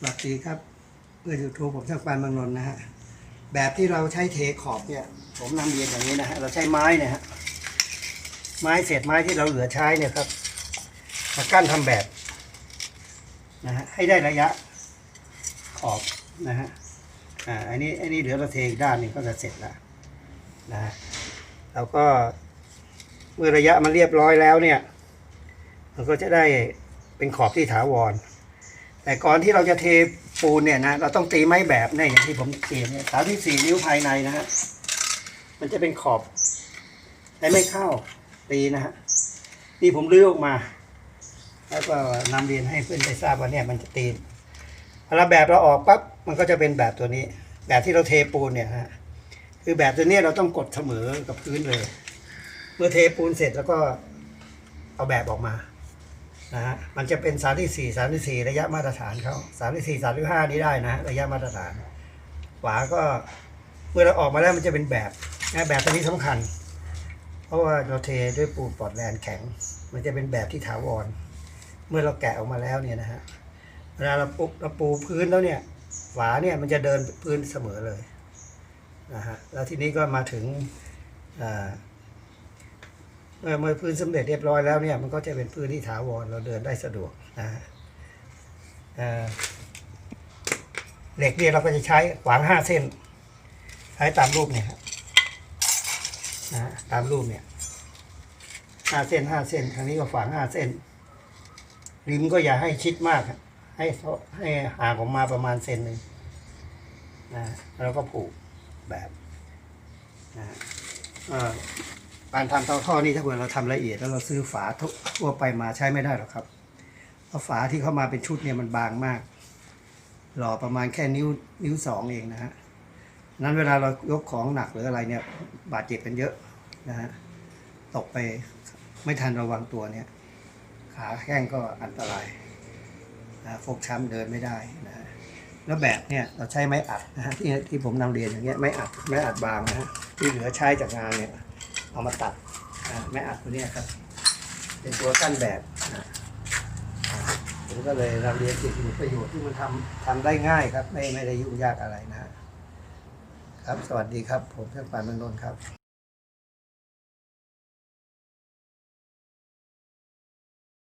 สวัสดีครับ เพื่อยูทูบผมช่างปานบางนนนะฮะ แบบที่เราใช้เทขอบเนี่ย ผมนำเรียนอย่างนี้นะฮะ เราใช้ไม้เนี่ยฮะ ไม้เศษไม้ที่เราเหลือใช้เนี่ยครับ มากั้นทำแบบนะฮะ ให้ได้ระยะขอบนะฮะ อ่า อันนี้ อันนี้เดี๋ยวเราเทอีกด้านนึงก็จะเสร็จล้วนะฮะเราก็เมื่อระยะมันเรียบร้อยแล้วเนี่ย มันก็จะได้เป็นขอบที่ถาวร แต่ก่อนที่เราจะเทปูนเนี่ยนะเราต้องตีไม้แบบเนี่ยอย่างที่ผมเขียนเนี่ยสามที่สี่นิ้วภายในนะฮะมันจะเป็นขอบแต่ไม่เข้าตีนะฮะนี่ผมลื้อออกมา แล้วก็นำเรียนให้เพื่อนได้ทราบว่าเนี่ยมันจะตีพอเราแบบเราออกปั๊บมันก็จะเป็นแบบตัวนี้ แบบที่เราเทปูนเนี่ยฮะคือแบบตัวนี้เราต้องกดเสมอกับพื้นเลย เมื่อเทปูนเสร็จแล้วก็เอาแบบออกมา นะฮะมันจะเป็นสามที่สี่สามที่สี่ระยะมาตรฐานเขาสามที่สี่สามที่ห้านี้ได้นะฮะระยะมาตรฐานฝาก็เมื่อเราออกมาแล้วมันจะเป็นแบบนะแบบตัวนี้สำคัญ เพราะว่าเราเทด้วยปูนปลอดแลนแข็ง มันจะเป็นแบบที่ถาวร เมื่อเราแกะออกมาแล้วเนี่ยนะฮะเวลาเราปูเราปูพื้นแล้วเนี่ยฝาเนี่ยมันจะเดินพื้นเสมอเลยนะฮะแล้วทีนี้ก็มาถึงอ่า มื่อเมื่อพื้นสำเร็จเรียบร้อยแล้วเนี่ยมันก็จะเป็นพื้นที่ถาวรเราเดินได้สะดวกนะเหล็กเนี่ยเราก็จะใช้ขวางห้าเส้น ใช้ตามรูปเนี่ยครับนะตามรูปเนี่ยห้าเส้นห้าเส้นทางนี้ก็ขวางห้าเส้น ริมก็อย่าให้ชิดมาก ให้ให้ห่างออกมาประมาณเซนหนึ่งนะแล้วก็ผูกแบบนะอ่อ การทำเตาท่อนี่ถ้าเกิดเราทำละเอียดแล้วเราซื้อฝาทั่วไปมาใช้ไม่ได้หรอกครับเพราะฝาที่เข้ามาเป็นชุดเนี่ยมันบางมากหล่อประมาณแค่นิ้วนิ้วสองเองนะฮะนั้นเวลาเรายกของหนักหรืออะไรเนี่ย บาดเจ็บกันเยอะนะฮะตกไปไม่ทันระวังตัวเนี่ย ขาแข้งก็อันตรายนะฟกช้ำเดินไม่ได้นะฮะแล้วแบบเนี่ยเราใช้ไม้อัดนะฮะที่ที่ผมนำเรียนอย่างเงี้ยไม้อัดไม้อัดบางนะฮะที่เหลือใช้จากงานเนี่ย เอามาตัดแม่อัดตัวนี้ครับ เป็นตัวกั้นแบบผมก็เลยเราเรียนสิทธิประโยชน์ที่มันทำทำได้ง่ายครับ ไม่ไม่ได้ยุ่งยากอะไรนะครับ สวัสดีครับ ผมเพื่อนปานนนท์ครับ